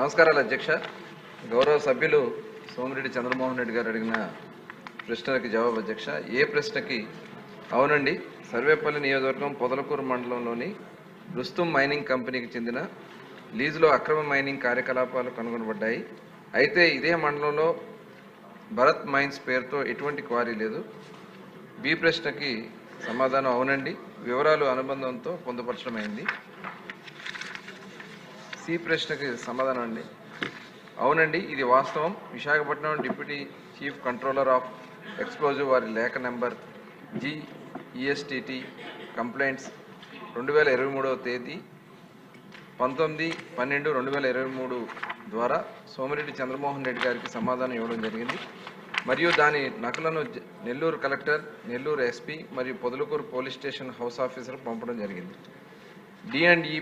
నమస్కారాలు అధ్యక్ష. గౌరవ సభ్యులు సోమిరెడ్డి చంద్రమోహన్ రెడ్డి గారు అడిగిన ప్రశ్నలకి జవాబు అధ్యక్ష. ఏ ప్రశ్నకి? అవునండి సర్వేపల్లి నియోజకవర్గం పొదలకూరు మండలంలోని రుస్తుం మైనింగ్ కంపెనీకి చెందిన లీజులో అక్రమ మైనింగ్ కార్యకలాపాలు కనుగొనబడ్డాయి. అయితే ఇదే మండలంలో భరత్ మైన్స్ పేరుతో ఎటువంటి క్వారీ లేదు. బి ప్రశ్నకి సమాధానం అవునండి. వివరాలు అనుబంధంతో పొందుపరచడమైంది. సి ప్రశ్నకి సమాధానం అండి. అవునండి ఇది వాస్తవం. Visakhapatnam deputy chief controller of explosive వారి లేఖ నెంబర్ జిఈఎస్టిటి కంప్లైంట్స్ రెండు వేల ఇరవై మూడవ తేదీ పంతొమ్మిది పన్నెండు రెండు వేల ఇరవై మూడు ద్వారా సోమిరెడ్డి చంద్రమోహన్ రెడ్డి గారికి సమాధానం ఇవ్వడం జరిగింది. మరియు దాని నకలను నెల్లూరు కలెక్టర్ నెల్లూరు ఎస్పీ మరియు Podalakuru police station house officer పంపడం జరిగింది. డిఎండ్ఈ ఈ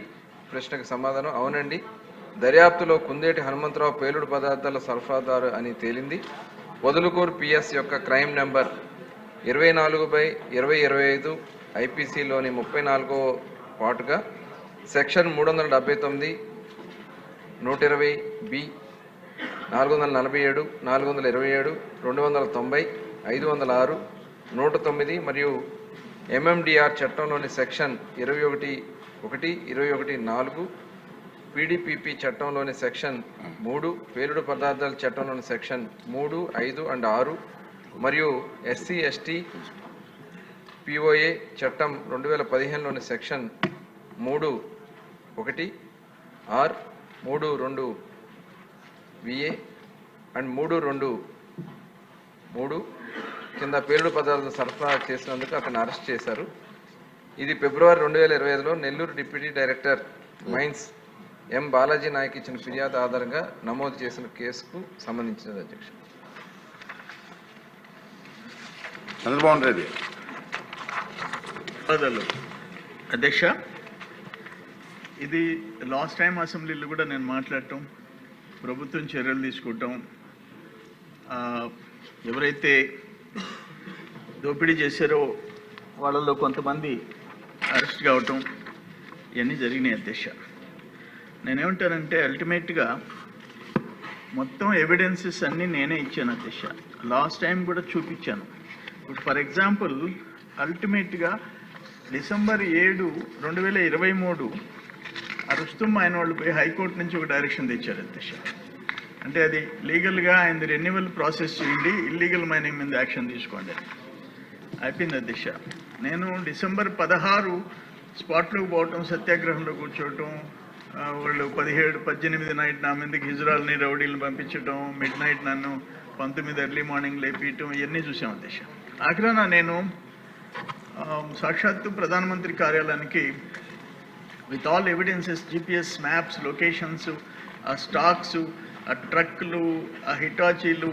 ప్రశ్నకు సమాధానం. అవునండి. దర్యాప్తులో కుందేటి హనుమంతరావు పేలుడు పదార్థాల సరఫరాదారు అని తేలింది. వదులుకూరు పిఎస్ యొక్క క్రైమ్ నెంబర్ ఇరవై నాలుగు బై ఇరవై ఇరవై ఐదు ఐపీసీలోని ముప్పై నాలుగో పాటుగా సెక్షన్ మూడు వందల డెబ్బై తొమ్మిది నూట ఇరవై బి నాలుగు వందల నలభై ఏడు నాలుగు వందల ఇరవై ఏడు రెండు వందల తొంభై ఐదు వందల ఆరు నూట తొమ్మిది మరియు ఎంఎండిఆర్ చట్టంలోని సెక్షన్ ఇరవై ఒకటి ఒకటి ఇరవై ఒకటి నాలుగు పీడీపీపీ చట్టంలోని సెక్షన్ మూడు పేలుడు పదార్థాల చట్టంలోని సెక్షన్ మూడు ఐదు అండ్ ఆరు మరియు ఎస్సీ ఎస్టీ పిఓఏ చట్టం రెండు వేల పదిహేనులోని సెక్షన్ మూడు ఒకటి ఆర్ మూడు రెండు విఏ అండ్ మూడు రెండు మూడు కింద పేలుడు పదార్థాలు సరఫరా చేసినందుకు అతను అరెస్ట్ చేశారు. ఇది ఫిబ్రవరి రెండు వేల ఇరవై ఐదులో Nellore deputy director mines M Balaji Nayak ఇచ్చిన ఫిర్యాదు ఆధారంగా నమోదు చేసిన కేసుకు సంబంధించినది అధ్యక్ష చంద్రబాబు రెడ్డి. ధన్యవాదాలు అధ్యక్ష ఇది లాస్ట్ టైం అసెంబ్లీలో కూడా నేను మాట్లాడటం ప్రభుత్వం చర్యలు తీసుకోవటం ఆ, ఎవరైతే దోపిడీ చేశారో వాళ్ళలో కొంతమంది అరెస్ట్ కావటం ఇవన్నీ జరిగినాయి అధ్యక్ష. నేనేమంటానంటే అల్టిమేట్గా మొత్తం ఎవిడెన్సెస్ అన్నీ నేనే ఇచ్చాను అధ్యక్ష. లాస్ట్ టైం కూడా చూపించాను. ఇప్పుడు ఫర్ ఎగ్జాంపుల్ అల్టిమేట్గా డిసెంబర్ ఏడు రెండు వేల ఇరవై మూడు అరుస్తుం ఆయన వాళ్ళు పోయి హైకోర్టు నుంచి ఒక డైరెక్షన్ తెచ్చారు అధ్యక్ష. అంటే అది లీగల్గా ఆయన రెన్యువల్ ప్రాసెస్ చేయండి ఇల్లీగల్ మైనింగ్ మీద యాక్షన్ తీసుకోండి. అయిపోయింది అధ్యక్ష. నేను డిసెంబర్ పదహారు స్పాట్లోకి పోవటం సత్యాగ్రహంలో కూర్చోవటం వాళ్ళు పదిహేడు పద్దెనిమిది నైట్ నా మీదకి హిజ్రాల్ని రౌడీలను పంపించటం మిడ్ నైట్ నన్ను పంతొమ్మిది ఎర్లీ మార్నింగ్ లేపించటం ఇవన్నీ చూసాం ఉద్దేశం. ఆఖరాన నేను సాక్షాత్తు ప్రధానమంత్రి కార్యాలయానికి with all evidences GPS maps locations ఆ స్టాక్స్ ఆ ట్రక్లు ఆ హిటాచీలు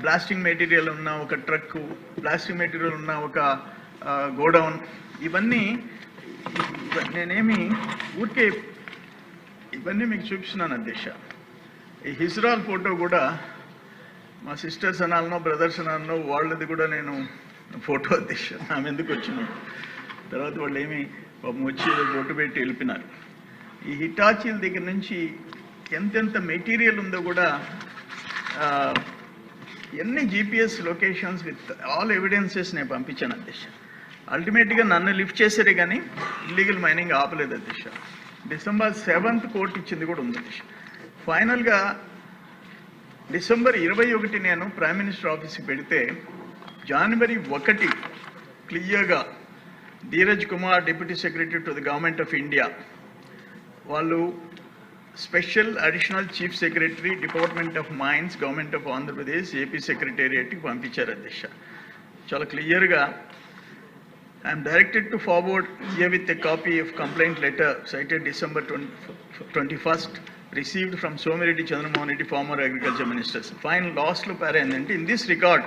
బ్లాస్టింగ్ మెటీరియల్ ఉన్న ఒక ట్రక్ బ్లాస్టింగ్ మెటీరియల్ ఉన్న ఒక గోడౌన్ ఇవన్నీ నేనేమి ఊరికే ఇవన్నీ మీకు చూపిస్తున్నాను అధ్యక్ష. ఈ హిజ్రాల్ ఫోటో కూడా మా సిస్టర్స్ అనాలనో బ్రదర్స్ అనాలనో వాళ్ళది కూడా నేను ఫోటో అధ్యక్ష. ఆమె ఎందుకు వచ్చినాను తర్వాత వాళ్ళు ఏమి పాపం వచ్చి బొట్టు పెట్టి వెళ్ళిపినారు ఈ హిటాచీల దగ్గర నుంచి ఎంతెంత మెటీరియల్ ఉందో కూడా ఎన్ని GPS locations with all evidences నేను పంపించాను అధ్యక్ష. అల్టిమేట్గా నన్ను లిఫ్ట్ చేశారే కానీ ఇల్లీగల్ మైనింగ్ ఆపలేదు అధ్యక్ష డిసెంబర్ సెవెంత్ కోర్టు ఇచ్చింది కూడా ఉంది అధ్యక్ష ఫైనల్గా డిసెంబర్ ఇరవై ఒకటి నేను ప్రైమ్ మినిస్టర్ ఆఫీస్కి పెడితే జనవరి ఒకటి క్లియర్గా Dheeraj Kumar deputy secretary to the government of India వాళ్ళు special additional chief secretary department of mines government of Andhra Pradesh AP సెక్రటేరియట్కి పంపించారు అధ్యక్ష చాలా క్లియర్గా I am directed to forward here with a copy of complaint letter cited December twenty first received from Somireddy Chandramohan Reddy, former agriculture ministers. Final last లో para in this regard,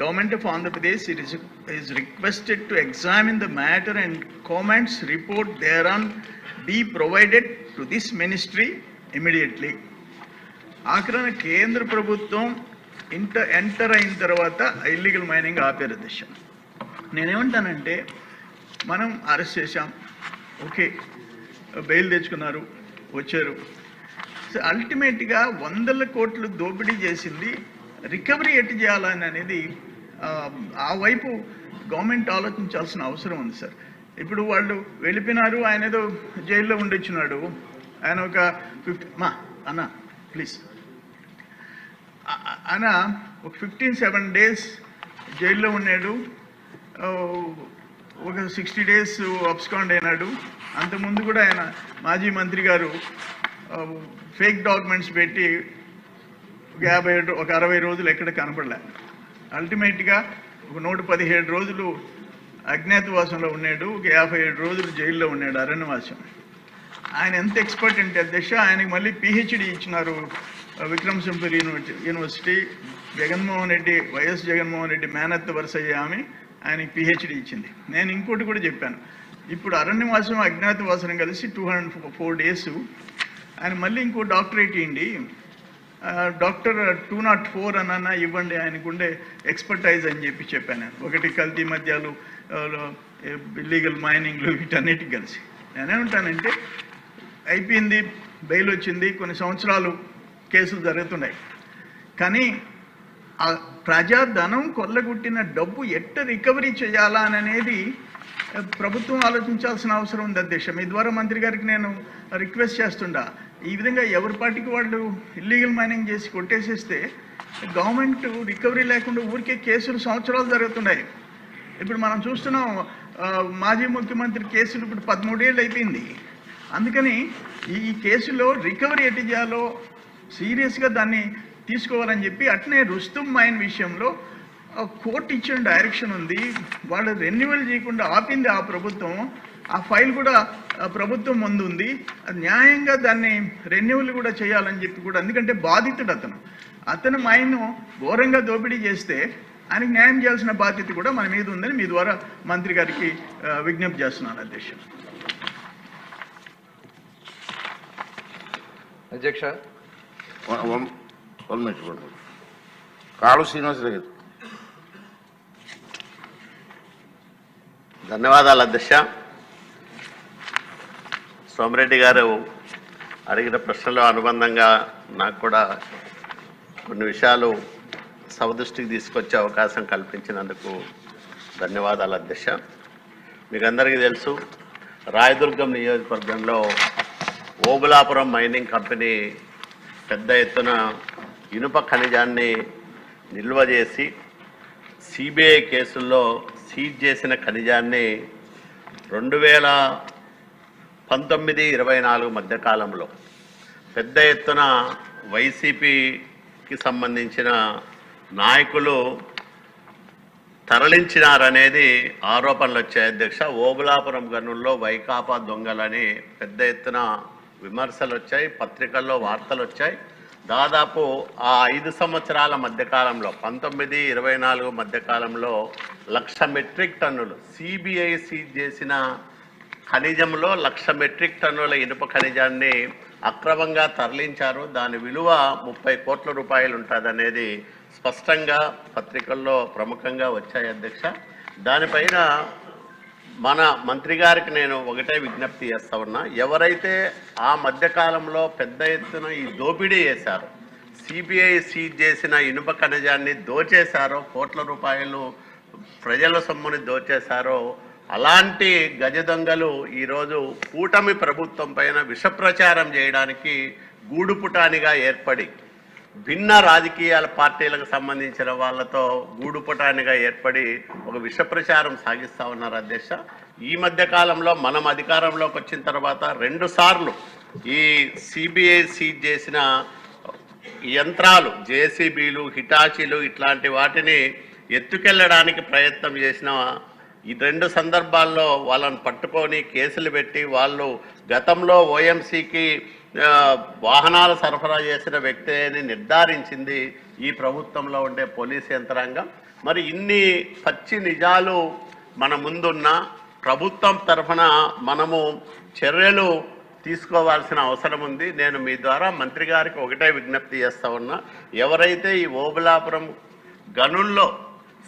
government of Andhra Pradesh is, is requested to examine the matter and comments report thereon be provided to this ministry immediately. ఆఖరణ కేంద్ర ప్రభుత్వం inter enter అయిన తర్వాత illegal mining ఆపేరు దిశ నేనేమంటానంటే మనం arrest చేశాం. Okay bail తెచ్చుకున్నారు వచ్చారు. అల్టిమేట్గా వందల కోట్లు దోపిడీ చేసింది రికవరీ ఎట్టు చేయాలని అనేది ఆ, వైపు గవర్నమెంట్ ఆలోచించాల్సిన అవసరం ఉంది సార్. ఇప్పుడు వాళ్ళు వెళ్ళిపోయినారు ఆయన ఏదో జైల్లో ఉండొచ్చున్నాడు ఆయన ఒక ఫిఫ్టీ మా అన్న ప్లీజ్. ఆయన ఒక ఫిఫ్టీన్ సెవెన్ డేస్ జైల్లో ఉన్నాడు. ఒక సిక్స్టీ డేస్ అబ్స్కాండ్ అయినాడు. అంతకుముందు కూడా ఆయన మాజీ మంత్రి గారు ఫేక్ డాక్యుమెంట్స్ పెట్టి ఒక యాభై ఒక అరవై రోజులు ఎక్కడ కనపడలే. అల్టిమేట్గా ఒక నూట పదిహేడు రోజులు అజ్ఞాతవాసంలో ఉన్నాడు ఒక యాభై ఏడు రోజులు జైల్లో ఉన్నాడు అరణ్యవాసం. ఆయన ఎంత ఎక్స్పర్ట్ అంటే దశ ఆయనకి మళ్ళీ పిహెచ్డి ఇచ్చినారు Vikram Simhapuri university university Jaganmohan Reddy YS Jaganmohan Reddy మేనత్ వరుస అయ్యే ఆమె. ఆయనకి పిహెచ్డి ఇచ్చింది. నేను ఇంకోటి కూడా చెప్పాను. ఇప్పుడు అరణ్యవాసం అజ్ఞాతవాసం కలిసి టూ హండ్రెడ్ ఫోర్ డేస్ ఆయన మళ్ళీ ఇంకో డాక్టరేట్ ఇవ్వండి డాక్టర్ టూ నాట్ ఫోర్ అన్న ఇవ్వండి ఆయనకుండే ఎక్స్పర్టైజ్ అని చెప్పి చెప్పాను. ఒకటి కల్తీ మద్యాలు ఇల్లీగల్ మైనింగ్లు వీటన్నిటికి కలిసి. నేనేమంటానంటే అయిపోయింది బెయిల్ వచ్చింది కొన్ని సంవత్సరాలు కేసులు జరుగుతున్నాయి. కానీ ప్రజాధనం కొల్లగొట్టిన డబ్బు ఎట్ట రికవరీ చేయాలా అని అనేది ప్రభుత్వం ఆలోచించాల్సిన అవసరం ఉంది అధ్యక్ష. మీ ద్వారా మంత్రి గారికి నేను రిక్వెస్ట్ చేస్తుండా. ఈ విధంగా ఎవరి పార్టీకి వాళ్ళు ఇల్లీగల్ మైనింగ్ చేసి కొట్టేసేస్తే గవర్నమెంట్ రికవరీ లేకుండా ఊరికే కేసులు సంవత్సరాలు జరుగుతున్నాయి. ఇప్పుడు మనం చూస్తున్నాం మాజీ ముఖ్యమంత్రి కేసులు ఇప్పుడు పదమూడేళ్ళు అయిపోయింది. అందుకని ఈ ఈ కేసులో రికవరీ ఎట్టి చేయాలో సీరియస్గా దాన్ని తీసుకోవాలని చెప్పి అట్నే రుస్తుం మైన్ విషయంలో కోర్టు ఇచ్చిన డైరెక్షన్ ఉంది. వాళ్ళు రెన్యువల్ చేయకుండా ఆపింది ఆ ప్రభుత్వం. ఆ ఫైల్ కూడా ప్రభుత్వం ముందు ఉంది. అది న్యాయంగా దాన్ని రెన్యువల్ కూడా చేయాలని చెప్పి కూడా ఎందుకంటే బాధితుడు అతను. అతను మైన్ ఘోరంగా దోపిడీ చేస్తే ఆయనకి న్యాయం చేయాల్సిన బాధ్యత కూడా మన మీద ఉందని మీ ద్వారా మంత్రి గారికి విజ్ఞప్తి చేస్తున్నాను అధ్యక్ష. అధ్యక్ష. One- minute one minute. Kalu Srinivasarao గారు. ధన్యవాదాలు అధ్యక్ష. సోమిరెడ్డి గారు అడిగిన ప్రశ్నలో అనుబంధంగా నాకు కూడా కొన్ని విషయాలు సవదృష్టికి తీసుకొచ్చే అవకాశం కల్పించినందుకు ధన్యవాదాలు అధ్యక్ష. మీకు అందరికీ తెలుసు రాయదుర్గం నియోజకవర్గంలో ఓబులాపురం మైనింగ్ కంపెనీ పెద్ద ఎత్తున ఇనుప ఖనిజాన్ని నిల్వ చేసి సిబిఐ కేసుల్లో సీజ్ చేసిన ఖనిజాన్ని రెండు వేల పంతొమ్మిది ఇరవై నాలుగు మధ్యకాలంలో పెద్ద ఎత్తున వైసీపీకి సంబంధించిన నాయకులు తరలించినారనేది ఆరోపణలు వచ్చాయి. అధ్యక్ష ఓబులాపురం గనుల్లో వైకాపా దొంగలని పెద్ద ఎత్తున విమర్శలు వచ్చాయి పత్రికల్లో వార్తలు వచ్చాయి. దాదాపు ఆ ఐదు సంవత్సరాల మధ్యకాలంలో పంతొమ్మిది ఇరవై నాలుగు మధ్యకాలంలో లక్ష మెట్రిక్ టన్నులు సిబిఐ సీజ్ చేసిన ఖనిజంలో లక్ష మెట్రిక్ టన్నుల ఇనుప ఖనిజాన్ని అక్రమంగా తరలించారు. దాని విలువ ముప్పై కోట్ల రూపాయలు ఉంటుందనేది స్పష్టంగా పత్రికల్లో ప్రముఖంగా వచ్చాయి అధ్యక్ష. దానిపైన మన మంత్రి గారికి నేను ఒకటే విజ్ఞప్తి చేస్తా ఉన్నా. ఎవరైతే ఆ మధ్యకాలంలో పెద్ద ఎత్తున ఈ దోపిడీ చేశారో సిబిఐ సీజ్ చేసిన ఇనుప ఖనిజాన్ని దోచేశారో కోట్ల రూపాయలు ప్రజల సొమ్ముని దోచేశారో అలాంటి గజ దొంగలు ఈరోజు కూటమి ప్రభుత్వం పైన విషప్రచారం చేయడానికి గూడుపుటానిగా ఏర్పడి భిన్న రాజకీయాల పార్టీలకు సంబంధించిన వాళ్ళతో గూడుపటానిగా ఏర్పడి ఒక విష ప్రచారం సాగిస్తా ఉన్నారు అధ్యక్ష. ఈ మధ్య కాలంలో మనం అధికారంలోకి వచ్చిన తర్వాత రెండుసార్లు ఈ సిబిఐ సీజ్ చేసిన యంత్రాలు జేసీబీలు హిటాచీలు ఇట్లాంటి వాటిని ఎత్తుకెళ్ళడానికి ప్రయత్నం చేసిన ఈ రెండు సందర్భాల్లో వాళ్ళని పట్టుకొని కేసులు పెట్టి వాళ్ళు గతంలో ఓఎంసీకి వాహనాలు సరఫరా చేసిన వ్యక్తి అని నిర్ధారించింది ఈ ప్రభుత్వంలో ఉండే పోలీస్ యంత్రాంగం. మరి ఇన్ని పచ్చి నిజాలు మన ముందున్న ప్రభుత్వం తరఫున మనము చర్యలు తీసుకోవాల్సిన అవసరం ఉంది. నేను మీ ద్వారా మంత్రి గారికి ఒకటే విజ్ఞప్తి చేస్తా ఉన్నా. ఎవరైతే ఈ ఓబులాపురం గనుల్లో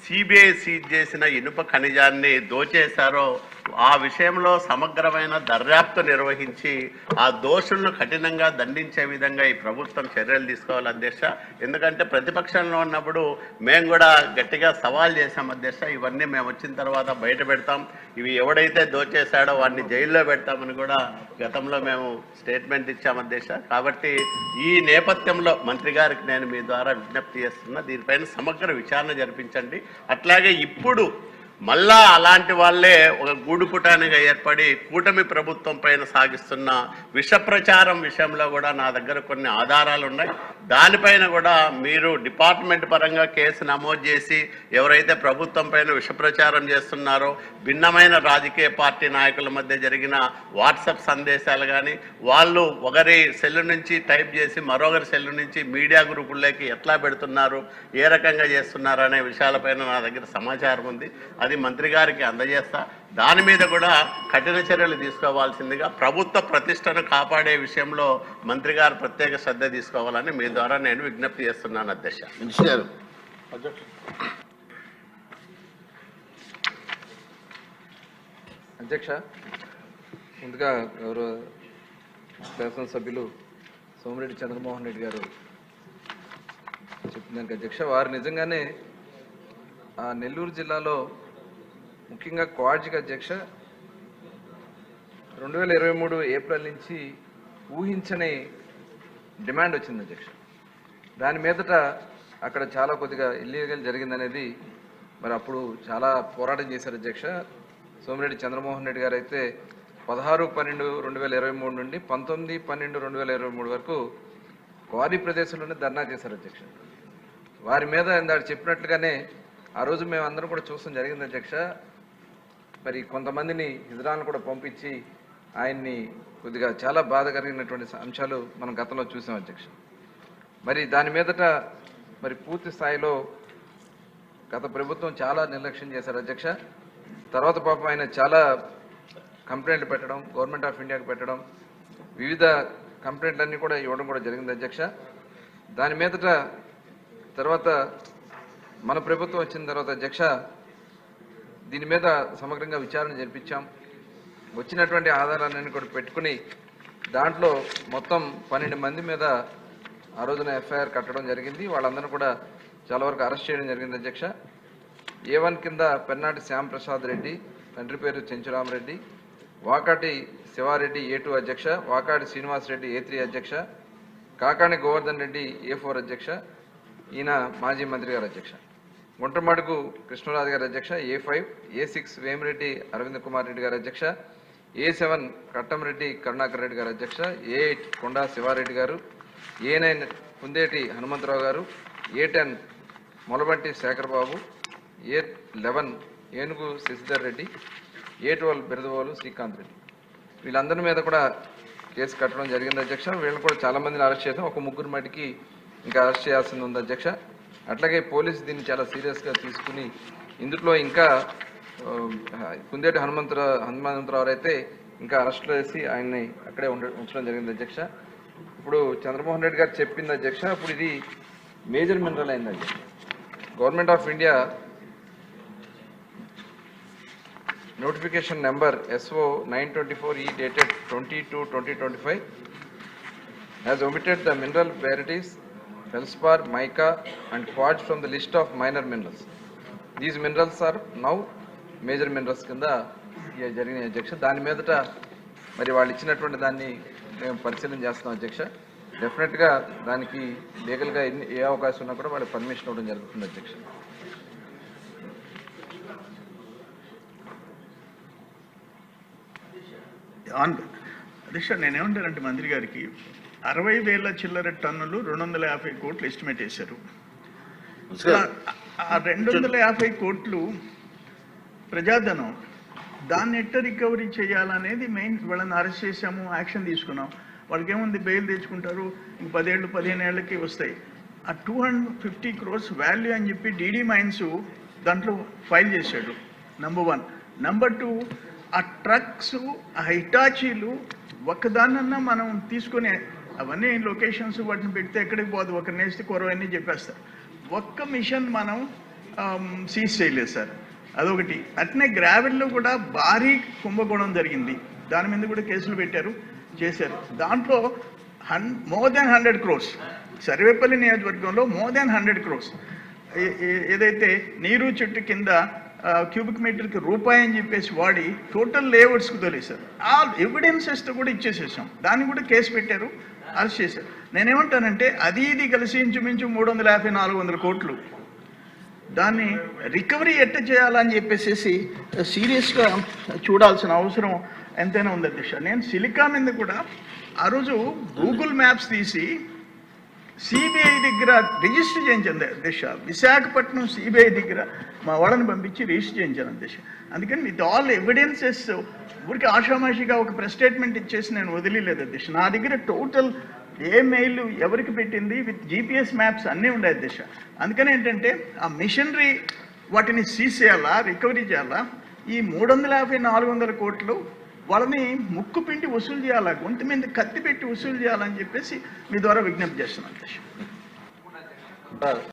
సిబిఐ సీజ్ చేసిన ఇనుప ఖనిజాన్ని దోచేశారో ఆ విషయంలో సమగ్రమైన దర్యాప్తు నిర్వహించి ఆ దోషులను కఠినంగా దండించే విధంగా ఈ ప్రభుత్వం చర్యలు తీసుకోవాలి అధ్యక్ష. ఎందుకంటే ప్రతిపక్షంలో ఉన్నప్పుడు మేము కూడా గట్టిగా సవాల్ చేశాం అధ్యక్ష. ఇవన్నీ మేము వచ్చిన తర్వాత బయట పెడతాం. ఇవి ఎవడైతే దోచేశాడో వాడిని జైల్లో పెడతామని కూడా గతంలో మేము స్టేట్మెంట్ ఇచ్చాం అధ్యక్ష. కాబట్టి ఈ నేపథ్యంలో మంత్రి గారికి నేను మీ ద్వారా విజ్ఞప్తి చేస్తున్నా దీనిపైన సమగ్ర విచారణ జరిపించండి. అట్లాగే ఇప్పుడు మళ్ళా అలాంటి వాళ్ళే ఒక గూడు పుటానిగా ఏర్పడి కూటమి ప్రభుత్వం పైన సాగిస్తున్న విష ప్రచారం విషయంలో కూడా నా దగ్గర కొన్ని ఆధారాలు ఉన్నాయి. దానిపైన కూడా మీరు డిపార్ట్మెంట్ పరంగా కేసు నమోదు చేసి ఎవరైతే ప్రభుత్వం పైన విష ప్రచారం చేస్తున్నారో భిన్నమైన రాజకీయ పార్టీ నాయకుల మధ్య జరిగిన వాట్సాప్ సందేశాలు కానీ వాళ్ళు ఒకరి సెల్ నుంచి టైప్ చేసి మరొకరి సెల్ నుంచి మీడియా గ్రూపుల్లోకి ఎట్లా పెడుతున్నారు ఏ రకంగా చేస్తున్నారు అనే విషయాలపైన నా దగ్గర సమాచారం ఉంది. అది మంత్రి గారికి అందజేస్తా. దాని మీద కూడా కఠిన చర్యలు తీసుకోవాల్సిందిగా ప్రభుత్వ ప్రతిష్టను కాపాడే విషయంలో మంత్రి గారు ప్రత్యేక శ్రద్ధ తీసుకోవాలని మీ ద్వారా నేను విజ్ఞప్తి చేస్తున్నాను అధ్యక్ష. అధ్యక్ష ముందుగా గౌరవ శాసనసభ్యులు సోమిరెడ్డి చంద్రమోహన్ రెడ్డి గారు చెప్పినాక అధ్యక్ష వారు నిజంగానే ఆ నెల్లూరు జిల్లాలో ముఖ్యంగా క్వాడ్జిక్ అధ్యక్ష రెండు వేల ఇరవై మూడు ఏప్రిల్ నుంచి ఊహించని డిమాండ్ వచ్చింది అధ్యక్ష. దాని మీదట అక్కడ చాలా కొద్దిగా ఇల్లీగల్ జరిగిందనేది మరి అప్పుడు చాలా పోరాటం చేశారు అధ్యక్ష. సోమిరెడ్డి చంద్రమోహన్ రెడ్డి గారు అయితే పదహారు పన్నెండు రెండు వేల ఇరవై మూడు నుండి పంతొమ్మిది పన్నెండు రెండు వేల ఇరవై మూడు వరకు క్వారీ ప్రదేశంలోనే ధర్నా చేశారు అధ్యక్ష. వారి మీద ఇందాక చెప్పినట్లుగానే ఆ రోజు మేము కూడా చూస్తాం జరిగింది అధ్యక్ష. మరి కొంతమందిని హిజ్రాన్ కూడా పంపించి ఆయన్ని కొద్దిగా చాలా బాధ కలిగినటువంటి అంశాలు మనం గతంలో చూసాం అధ్యక్ష. మరి దాని మీదట మరి పూర్తి స్థాయిలో గత ప్రభుత్వం చాలా నిర్లక్ష్యం చేశారు అధ్యక్ష. తర్వాత పాపం ఆయన చాలా కంప్లైంట్లు పెట్టడం గవర్నమెంట్ ఆఫ్ ఇండియాకి పెట్టడం వివిధ కంప్లైంట్లన్నీ కూడా ఇవ్వడం కూడా జరిగింది అధ్యక్ష. దాని మీదట తర్వాత మన ప్రభుత్వం వచ్చిన తర్వాత అధ్యక్ష దీని మీద సమగ్రంగా విచారణ జరిపించాం. వచ్చినటువంటి ఆధారాలన్నీ కూడా పెట్టుకుని దాంట్లో మొత్తం పన్నెండు మంది మీద ఆ రోజున ఎఫ్ఐఆర్ కట్టడం జరిగింది. వాళ్ళందరూ కూడా చాలా వరకు అరెస్ట్ చేయడం జరిగింది అధ్యక్ష. ఏ వన్ కింద పెన్నాటి శ్యాంప్రసాద్ రెడ్డి తండ్రి పేరు చెంచురామరెడ్డి వాకాటి శివారెడ్డి ఏ టూ అధ్యక్ష వాకాటి శ్రీనివాస్ రెడ్డి ఏ త్రీ అధ్యక్ష కాకాణి గోవర్ధన్ రెడ్డి ఏ ఫోర్ అధ్యక్ష ఈయన మాజీ మంత్రి గారు అధ్యక్ష. గుంటమాడుకు కృష్ణరాజు గారి అధ్యక్ష A five A six Vemireddy Aravind Kumar Reddy గారి అధ్యక్ష ఏ సెవెన్ కట్టంరెడ్డి కరుణాకర్ రెడ్డి గారి అధ్యక్ష ఏ ఎయిట్ కొండా శివారెడ్డి గారు ఏ నైన్ కుందేటి హనుమంతరావు గారు A ten Molabanti Sekharbabu A eleven Enugu Sasidhar Reddy A twelve Biradavolu Srikanth Reddy. వీళ్ళందరి మీద కూడా కేసు కట్టడం జరిగింది అధ్యక్ష. వీళ్ళు కూడా చాలామందిని అరెస్ట్ చేసాం ఒక ముగ్గురు మటుకి ఇంకా అరెస్ట్ చేయాల్సింది ఉంది అధ్యక్ష. అట్లాగే పోలీసు దీన్ని చాలా సీరియస్గా తీసుకుని ఇందులో ఇంకా కుందేటి హనుమంతరావు హనుమంతరావు అయితే ఇంకా అరెస్ట్ చేసి ఆయన్ని అక్కడే ఉండ ఉంచడం జరిగింది అధ్యక్ష. ఇప్పుడు చంద్రమోహన్ రెడ్డి గారు చెప్పింది అధ్యక్ష ఇప్పుడు ఇది మేజర్ మినరల్ అయింది అధ్యక్ష. Government of India notification number SO 924E dated 22-2025 has omitted the mineral varieties feldspar, mica and quartz from the list of minor minerals. These minerals are now major minerals కింద జరిగిన అధ్యక్ష. దాని మీదట మరి వాళ్ళు ఇచ్చినటువంటి దాన్ని మేము పరిశీలన చేస్తున్నాం అధ్యక్ష. డెఫినెట్గా దానికి లీగల్గా ఎన్ని ఏ అవకాశం ఉన్నా కూడా వాళ్ళకి పర్మిషన్ ఇవ్వడం జరుగుతుంది అధ్యక్ష. ఆన్ అధ్యక్ష నేనేమంటానంటే మంత్రి గారికి అరవై వేల చిల్లర టన్నులు రెండు వందల యాభై కోట్లు ఎస్టిమేట్ వేశారు ఆ రెండు వందల యాభై కోట్లు ప్రజాధనం దాన్ని ఎట్ట రికవరీ చేయాలనేది మెయిన్ వాళ్ళని అరెస్ట్ చేశాము యాక్షన్ తీసుకున్నాం. వాళ్ళకి ఏముంది బెయిల్ తెచ్చుకుంటారు? ఇంక పదేళ్ళు పదిహేను ఏళ్ళకి వస్తాయి. ఆ two hundred fifty crores value అని చెప్పి డీడీ మైన్స్ దాంట్లో ఫైల్ చేశాడు నంబర్ వన్ నంబర్ టూ ఆ ట్రక్స్ ఆ హిటాచీలు ఒక్కదానన్నా మనం తీసుకొని అవన్నీ లొకేషన్స్ వాటిని పెడితే ఎక్కడికి పోదు. ఒక నేస్తే కొరవన్నీ చెప్పేస్తారు. ఒక్క మిషన్ మనం సీజ్ చేయలేదు సార్. అదొకటి. అట్నే గ్రావెల్లో కూడా భారీ కుంభకోణం జరిగింది. దాని మీద కూడా కేసులు పెట్టారు చేశారు. దాంట్లో హన్ more than hundred crores Sarvepalli నియోజకవర్గంలో మోర్ దాన్ హండ్రెడ్ క్రోర్స్ ఏదైతే నీరు చెట్టు కింద క్యూబిక్ మీటర్కి రూపాయి అని చెప్పేసి వాడి టోటల్ లేఅవుట్స్కి తొలేశారు. ఆ ఎవిడెన్సెస్తో కూడా ఇచ్చేసేసాం. దాన్ని కూడా కేసు పెట్టారు. అరెస్ట్ చేశారు. నేనేమంటానంటే అది ఇది కలిసి ఇంచుమించు మూడు వందల యాభై నాలుగు వందల కోట్లు. దాన్ని రికవరీ ఎట్ట చేయాలని చెప్పేసి సీరియస్గా చూడాల్సిన అవసరం ఎంతైనా ఉంది అధ్యక్ష. నేను సిలికా మీద కూడా ఆ రోజు గూగుల్ మ్యాప్స్ తీసి సిబిఐ దగ్గర రిజిస్టర్ చేయించాను దిశ. విశాఖపట్నం సిబిఐ దగ్గర మా వాళ్ళని పంపించి రిజిస్టర్ చేయించాను దిశ. అందుకని విత్ ఆల్ ఎవిడెన్సెస్ ఊరికి ఆషామాషిగా ఒక ప్రెస్ స్టేట్మెంట్ ఇచ్చేసి నేను వదిలేదు దిశ. నా దగ్గర టోటల్ ఏ మెయిల్ ఎవరికి పెట్టింది విత్ జీపీఎస్ మ్యాప్స్ అన్నీ ఉండే దిశ. అందుకని ఏంటంటే ఆ మిషనరీ వాటిని సీజ్ చేయాలా రికవరీ చేయాలా? ఈ మూడు వందల యాభై నాలుగు వందల కోట్లు వాళ్ళని ముక్కు పిండి వసూలు చేయాలా? గొంతు మీద కత్తి పెట్టి వసూలు చేయాలని చెప్పేసి మీ ద్వారా విజ్ఞప్తి చేస్తున్నాను.